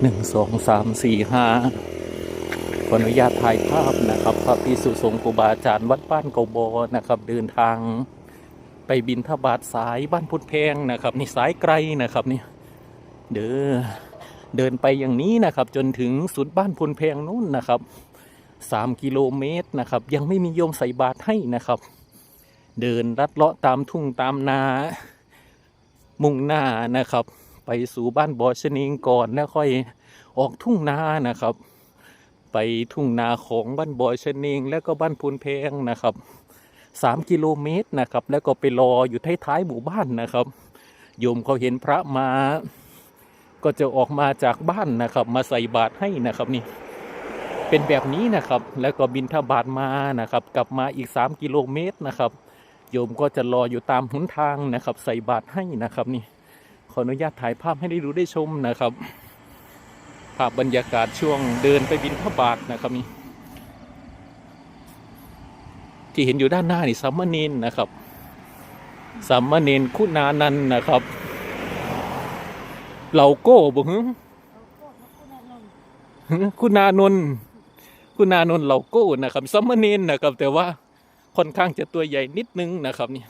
หนึ่งสองสามสี่ห้าขออนุญาตถ่ายภาพนะครับพระพิสุสงฆ์ครูบาอาจารย์วัดบ้านเกาบอนะครับ เดินทางไปบินทบาทสายบ้านพุทธแพงนะครับ นี่สายไกลนะครับนี่เด้อเดินไปอย่างนี้นะครับ จนถึงสุดบ้านพุนแพงนู้นนะครับสามกิโลเมตรนะครับ ยังไม่มีโยมใส่บาตรให้นะครับ เดินลัดเลาะตามทุ่งตามนา มุ่งหน้านะครับ ไปสู่บ้านบอชนิงก่อนแล้วค่อยออกทุ่งนานะครับ ไปทุ่งนาของบ้านบอชนิง แล้วก็บ้านพูนเพงนะครับสามกิโลเมตรนะครับ แล้วก็ไปรออยู่ท้ายๆหมู่บ้านนะครับโยมเขาเห็นพระมา ก็จะออกมาจากบ้านนะครับ มาใส่บาตรให้นะครับนี่เป็นแบบนี้นะครับ แล้วก็บินทบาทมานะครับ กลับมาอีก 3 กิโลเมตรนะครับ โยมก็จะรออยู่ตามหนทางนะครับ ใส่บาตรให้นะครับนี่ ขออนุญาตถ่ายภาพให้ได้ดูได้ชมนะครับ ภาพบรรยากาศช่วงเดินไปบินพระบาทนะครับนี่ที่เห็นอยู่ด้านหน้านี่สามเณรนะครับสามเณรคุณานันนะครับเหล่าโก้บุหึคุณานนท์คุณานนท์เหล่าโก้นะครับสามเณรนะครับ แต่ว่าค่อนข้างจะตัวใหญ่นิดนึงนะครับนี่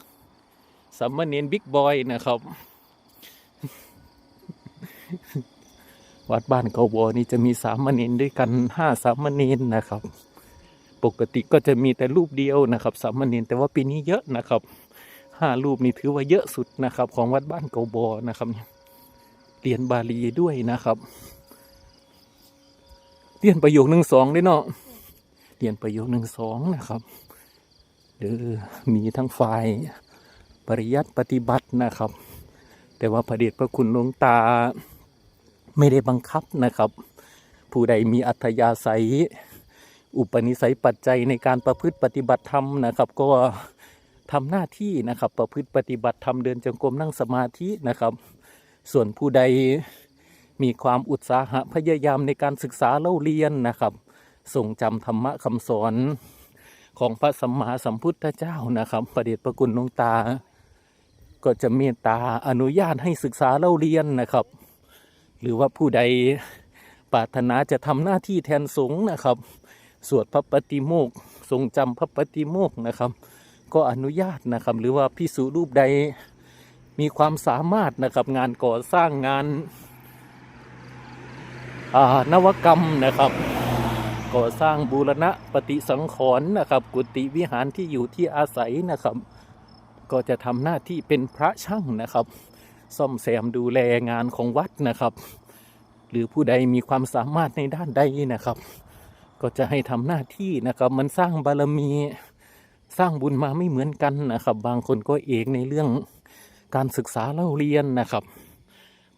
สามเณรบิ๊กบอยนะครับ วัดบ้านเขาบัวนี่จะมีสามเณรด้วยกันห้าสามเณรนะครับ ปกติก็จะมีแต่รูปเดียวนะครับ สามเณรแต่ว่าปีนี้เยอะนะครับห้ารูปนี่ถือว่าเยอะสุดนะครับ ของวัดบ้านเขาบัวนะครับเรียนบาลีด้วยนะครับเรียนประโยคหนึ่งสองด้วยเนาะเรียนประโยคหนึ่งสองนะครับเด้อมีทั้งฝ่ายปริยัติปฏิบัตินะครับ แต่ว่าพระเดชพระคุณหลวงตา ไม่ได้บังคับนะครับ ผู้ใดมีอัธยาศัย อุปนิสัยปัจจัยในการประพฤติปฏิบัติธรรมนะครับ ก็ทำหน้าที่นะครับ ประพฤติปฏิบัติธรรมเดินจงกรมนั่งสมาธินะครับ ส่วนผู้ใดมีความอุตสาหะพยายามในการศึกษาเล่าเรียนนะครับทรงจำธรรมะคำสอนของพระสัมมาสัมพุทธเจ้านะครับ ประเดชพระคุณหลวงตา ก็จะเมตตาอนุญาตให้ศึกษาเล่าเรียนนะครับ หรือว่าผู้ใดปรารถนาจะทำหน้าที่แทนสงฆ์นะครับ สวดพระปฏิโมกข์ทรงจำพระปฏิโมกข์นะครับ ก็อนุญาตนะครับ หรือว่าพิสูรูปใดมีความสามารถนะครับงานก่อสร้างงานานวกรรมนะครับ ก่อสร้างบูรณะปฏิสังขรณ์นะครับ กุฏิวิหารที่อยู่ที่อาศัยนะครับ ก็จะทำหน้าที่เป็นพระช่างนะครับ ซ่อมแซมดูแลงานของวัดนะครับ หรือผู้ใดมีความสามารถในด้านใดนะครับ ก็จะให้ทำหน้าที่นะครับ มันสร้างบารมีสร้างบุญมาไม่เหมือนกันนะครับ บางคนก็เอกในเรื่องการศึกษาเล่าเรียนนะครับ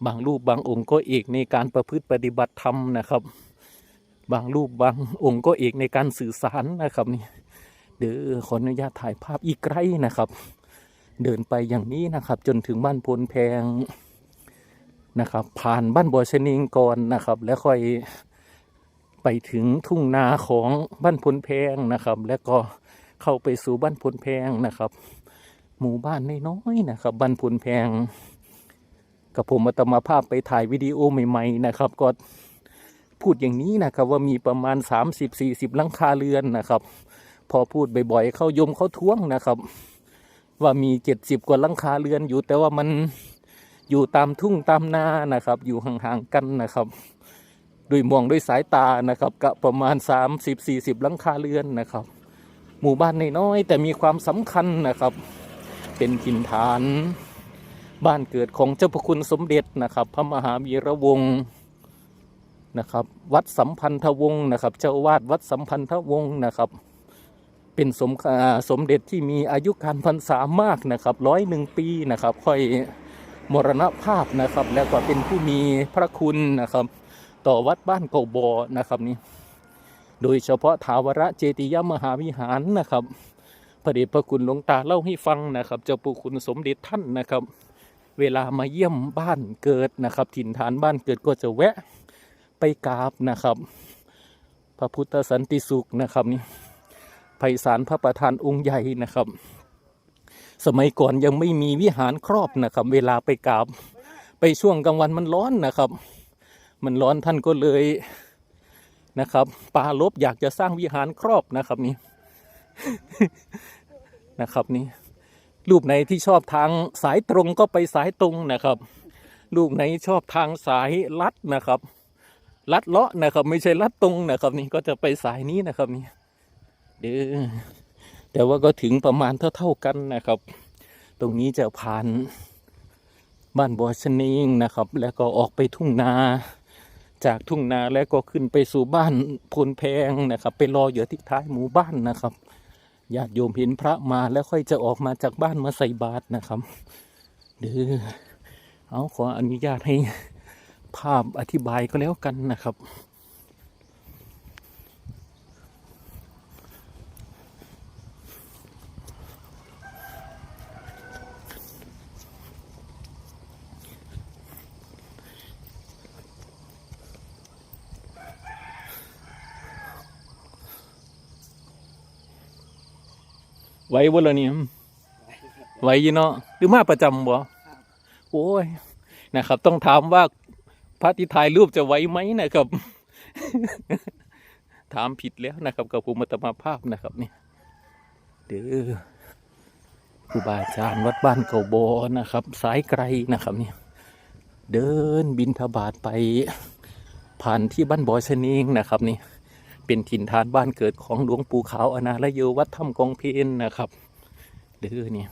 บางรูปบางองค์ก็เอกในการประพฤติปฏิบัติธรรมนะครับ บางรูปบางองค์ก็เอกในการสื่อสารนะครับนี่เดี๋ยวขออนุญาตถ่ายภาพอีกไกลนะครับ เดินไปอย่างนี้นะครับ จนถึงบ้านพลแพงนะครับ ผ่านบ้านบัวชนิงก่อนนะครับ แล้วค่อยไปถึงทุ่งนาของบ้านพลแพงนะครับ แล้วก็เข้าไปสู่บ้านพลแพงนะครับ หมู่บ้านน้อยๆนะครับ บ้านพลแพงกับผมมาตมาภาพไปถ่ายวิดีโอใหม่ ๆ นะครับ ก็พูดอย่างนี้นะครับว่ามีประมาณ 30-40หลังคาเรือนนะครับ พอพูดบ่อยๆ เข้ายมเขาท้วงนะครับ ว่ามีเจ็ดสิบกว่าลังคาเรือนอยู่ แต่ว่ามันอยู่ตามทุ่งตามนานะครับ อยู่ห่างๆกันนะครับด้วยมองด้วยสายตานะครับก็ประมาณ 30-40 ลังคาเรือนนะครับ หมู่บ้านน้อยๆแต่มีความสำคัญนะครับ เป็นถิ่นฐาน บ้านเกิดของเจ้าพระคุณสมเด็จนะครับ พระมหาวีระวงศ์นะครับ วัดสัมพันธวงศ์นะครับ เจ้าอาวาดวัดสัมพันธวงศ์นะครับ เป็นสมสมเด็จที่มีอายุการพรรษามากนะครับร้อยหนึ่งปีนะครับ ค่อยมรณภาพนะครับ แล้วก็เป็นผู้มีพระคุณนะครับ ต่อวัดบ้านเกาบอนะครับนี่โดยเฉพาะถาวรเจติยมหาวิหารนะครับพระเดชพระคุณหลวงตาเล่าให้ฟังนะครับเจ้าปู่คุณสมเด็จท่านนะครับ เวลามาเยี่ยมบ้านเกิดนะครับ ถิ่นฐานบ้านเกิดก็จะแวะไปกราบนะครับ พระพุทธสันติสุขนะครับนี่ ไพศาลพระประธานองค์ใหญ่นะครับ สมัยก่อนยังไม่มีวิหารครอบนะครับ เวลาไปกราบ ไปช่วงกลางวันมันร้อนนะครับ มันร้อนท่านก็เลยนะครับปาลบอยากจะสร้างวิหารครอบนะครับนี่นะครับนี่รูปไหนที่ชอบทางสายตรงก็ไปสายตรงนะครับรูปไหนชอบทางสายลัดนะครับ ลัดเลาะนะครับ ไม่ใช่ลัดตรงนะครับ นี่ก็จะไปสายนี้นะครับนี่ เด้อแต่ว่าก็ถึงประมาณเท่าๆกันนะครับ ตรงนี้จะผ่านบ้านบัวชนิงนะครับ แล้วก็ออกไปทุ่งนาจากทุ่งนาแล้วก็ขึ้นไปสู่บ้านพลแพงนะครับ ไปรออยู่ที่ท้ายหมู่บ้านนะครับญาติโยมเห็นพระมาแล้วค่อยจะออกมาจากบ้านมาใส่บาตรนะครับเด้อเอาขออนุญาตให้ภาพอธิบายก็แล้วกันนะครับ ไว้บ่ละเนี่ไว้ยี่เนาะหรือมาประจำบ่โอ้ยนะครับ ต้องถามว่าพระที่ถ่ายรูปจะไว้ไหมนะครับ ถามผิดแล้วนะครับ กับภูมิตมภาพนะครับนี่เด้อครูบาอาจารย์วัดบ้านเก่าโบนะครับ สายไกลนะครับนี่เดินบินทบาทไปผ่านที่บ้านบ่อชะนิงนะครับนี่ เป็นถิ่นฐานบ้านเกิดของหลวงปู่ขาวอนาลโยวัดถ้ำกองเพนนะครับเด้อเนี่ย